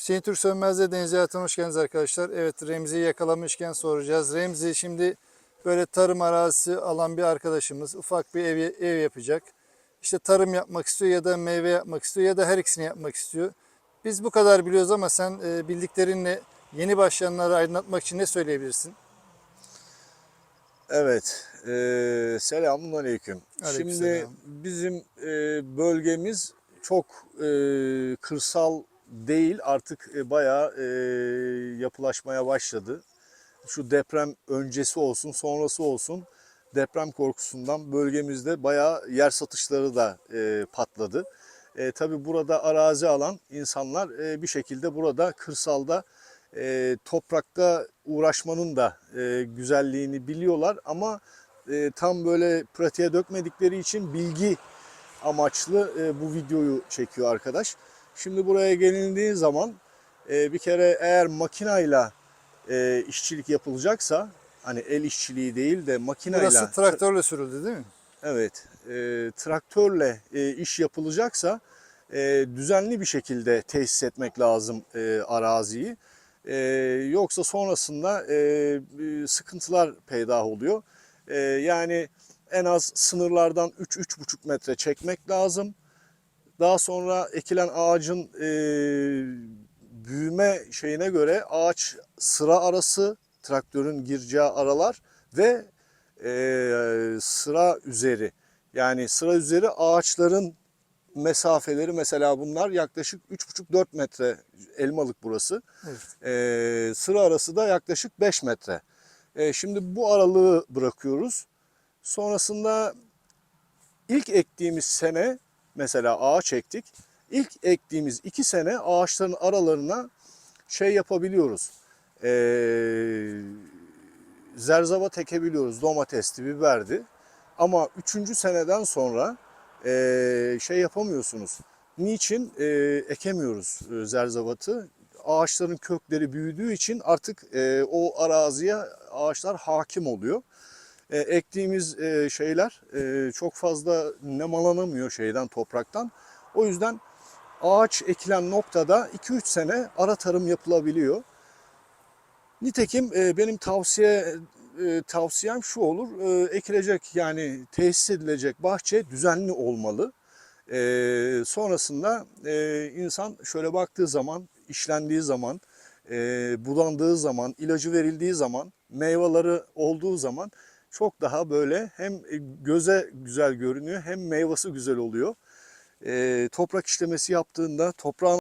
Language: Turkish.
Hüseyin Türk Sönmez'de Deniz Hayatı'na hoş geldiniz arkadaşlar. Evet Remzi'yi yakalamışken soracağız. Remzi şimdi böyle tarım arazisi alan bir arkadaşımız ufak bir ev, ev yapacak. İşte tarım yapmak istiyor ya da meyve yapmak istiyor ya da her ikisini yapmak istiyor. Biz bu kadar biliyoruz ama sen e, bildiklerinle yeni başlayanları aydınlatmak için ne söyleyebilirsin? Evet, e, selamun aleyküm. Şimdi Aleykümselam. bizim e, bölgemiz çok e, kırsal değil, artık e, bayağı e, yapılaşmaya başladı. Şu deprem öncesi olsun, sonrası olsun deprem korkusundan bölgemizde bayağı yer satışları da e, patladı. E, tabii burada arazi alan insanlar e, bir şekilde burada kırsalda e, toprakta uğraşmanın da e, güzelliğini biliyorlar ama e, tam böyle pratiğe dökmedikleri için bilgi amaçlı e, bu videoyu çekiyor arkadaş. Şimdi buraya gelindiği zaman e, bir kere eğer makinayla e, işçilik yapılacaksa hani el işçiliği değil de makinayla Burası traktörle sürüldü değil mi? Evet, e, traktörle e, iş yapılacaksa e, düzenli bir şekilde tesis etmek lazım e, araziyi. E, yoksa sonrasında e, sıkıntılar peydah oluyor. E, yani en az sınırlardan 3-3,5 metre çekmek lazım. Daha sonra ekilen ağacın e, büyüme şeyine göre ağaç sıra arası, traktörün gireceği aralar ve e, sıra üzeri yani sıra üzeri ağaçların mesafeleri mesela bunlar yaklaşık 3,5-4 metre elmalık burası. Evet. E, sıra arası da yaklaşık 5 metre. E, şimdi bu aralığı bırakıyoruz. Sonrasında ilk ektiğimiz sene mesela ağaç ektik. İlk ektiğimiz iki sene ağaçların aralarına şey yapabiliyoruz. E, zerzavat ekebiliyoruz. Domatesti, biberdi. Ama üçüncü seneden sonra eee, şey yapamıyorsunuz. Niçin? Eee, ekemiyoruz e, zerzavatı. Ağaçların kökleri büyüdüğü için artık eee, o araziye ağaçlar hakim oluyor. E, ektiğimiz e, şeyler e, çok fazla nemalanamıyor şeyden topraktan. O yüzden ağaç ekilen noktada 2-3 sene ara tarım yapılabiliyor. Nitekim e, benim tavsiye e, tavsiyem şu olur. E, ekilecek yani tesis edilecek bahçe düzenli olmalı. E, sonrasında e, insan şöyle baktığı zaman, işlendiği zaman, e, budandığı zaman, ilacı verildiği zaman, meyveleri olduğu zaman çok daha böyle hem göze güzel görünüyor hem meyvesi güzel oluyor. E, toprak işlemesi yaptığında toprağın